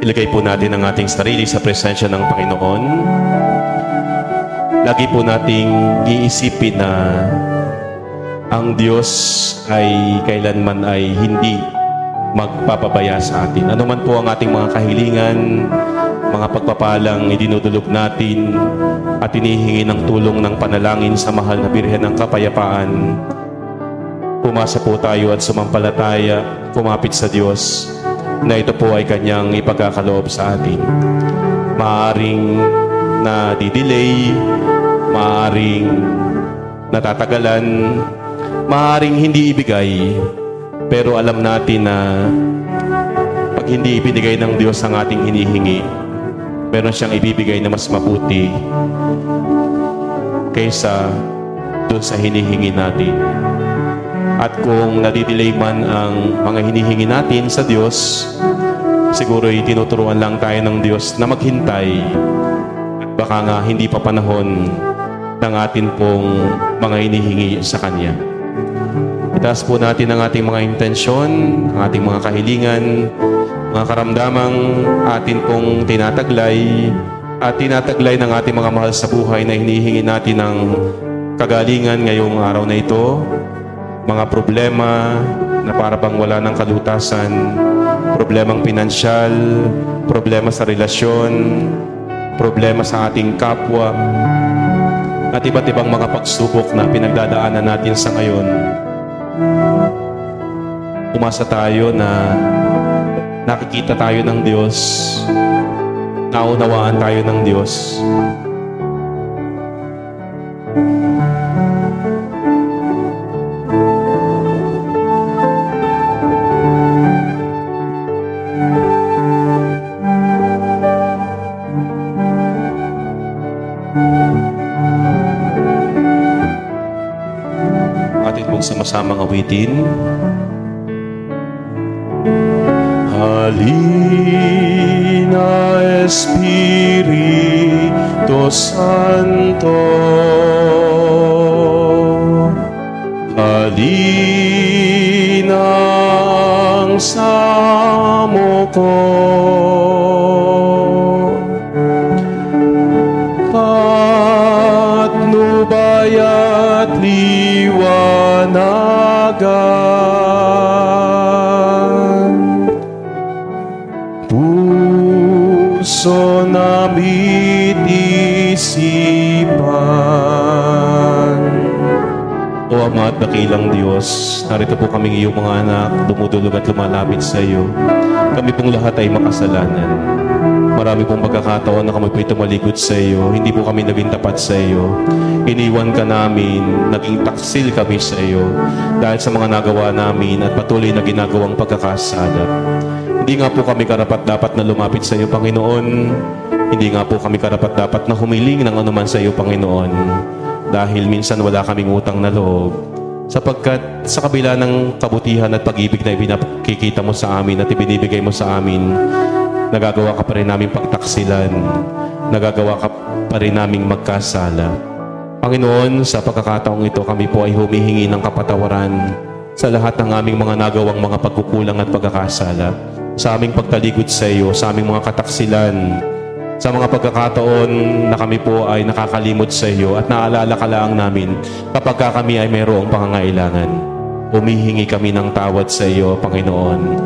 Ilagay po natin ang ating sarili sa presensya ng Panginoon. Lagi po nating iisipin na ang Diyos ay kailanman ay hindi magpapabaya sa atin. Ano man po ang ating mga kahilingan, mga pagpapalang idinudulog natin at inihingi ng tulong ng panalangin sa mahal na Birhen ng Kapayapaan, pumasa po tayo at sumampalataya, kumapit sa Diyos na ito po ay kanyang ipagkakaloob sa atin. Maaring na di-delay, maaring natatagalan, maaring hindi ibigay, pero alam natin na pag hindi ibinigay ng Diyos ang ating hinihingi, meron siyang ibibigay na mas mabuti kaysa doon sa hinihingi natin. At kung nadidelay man ang mga hinihingi natin sa Diyos, siguro tinuturuan lang tayo ng Diyos na maghintay. At baka nga hindi pa panahon ng atin pong mga hinihingi sa Kanya. Itaas po natin ang ating mga intensyon, ang ating mga kahilingan, mga karamdamang atin pong tinataglay at tinataglay ng ating mga mahal sa buhay na hinihingi natin ng kagalingan ngayong araw na ito mga problema na para bang wala ng kalutasan, problemang pinansyal, problema sa relasyon, problema sa ating kapwa, at iba't ibang mga pagsubok na pinagdadaanan natin sa ngayon. Umasa tayo na nakikita tayo ng Diyos, naunawaan tayo ng Diyos, pong sama-samang awitin. Halina Espiritu Santo Halina ang samo ko patnubay at liwanagan. Puso namit isipan. O Ama at dakilang Diyos, narito po kaming iyong mga anak, dumudulog at lumalapit sa iyo. Kami pong lahat ay makasalanan. Marami pong pagkakataon na kami po'y tumalikod sa iyo. Hindi po kami naging tapat sa iyo. Iniwan ka namin, naging taksil kami sa iyo dahil sa mga nagawa namin at patuloy na ginagawang pagkakasala. Hindi nga po kami karapat dapat na lumapit sa iyo, Panginoon. Hindi nga po kami karapat dapat na humiling ng anuman sa iyo, Panginoon. Dahil minsan wala kaming utang na loob. Sapagkat sa kabila ng kabutihan at pag-ibig na ipinakikita mo sa amin at ibinibigay mo sa amin, nagagawa ka pa rin namin pagtaksilan. Nagagawa ka pa rin naming magkasala. Panginoon, sa pagkakataong ito, kami po ay humihingi ng kapatawaran sa lahat ng aming mga nagawang mga pagkukulang at pagkakasala. Sa aming pagtalikod sa iyo, sa aming mga kataksilan, sa mga pagkakataon na kami po ay nakakalimot sa iyo at naalala ka lang namin kapag ka kami ay mayroong pangangailangan. Humihingi kami ng tawad sa iyo, Panginoon.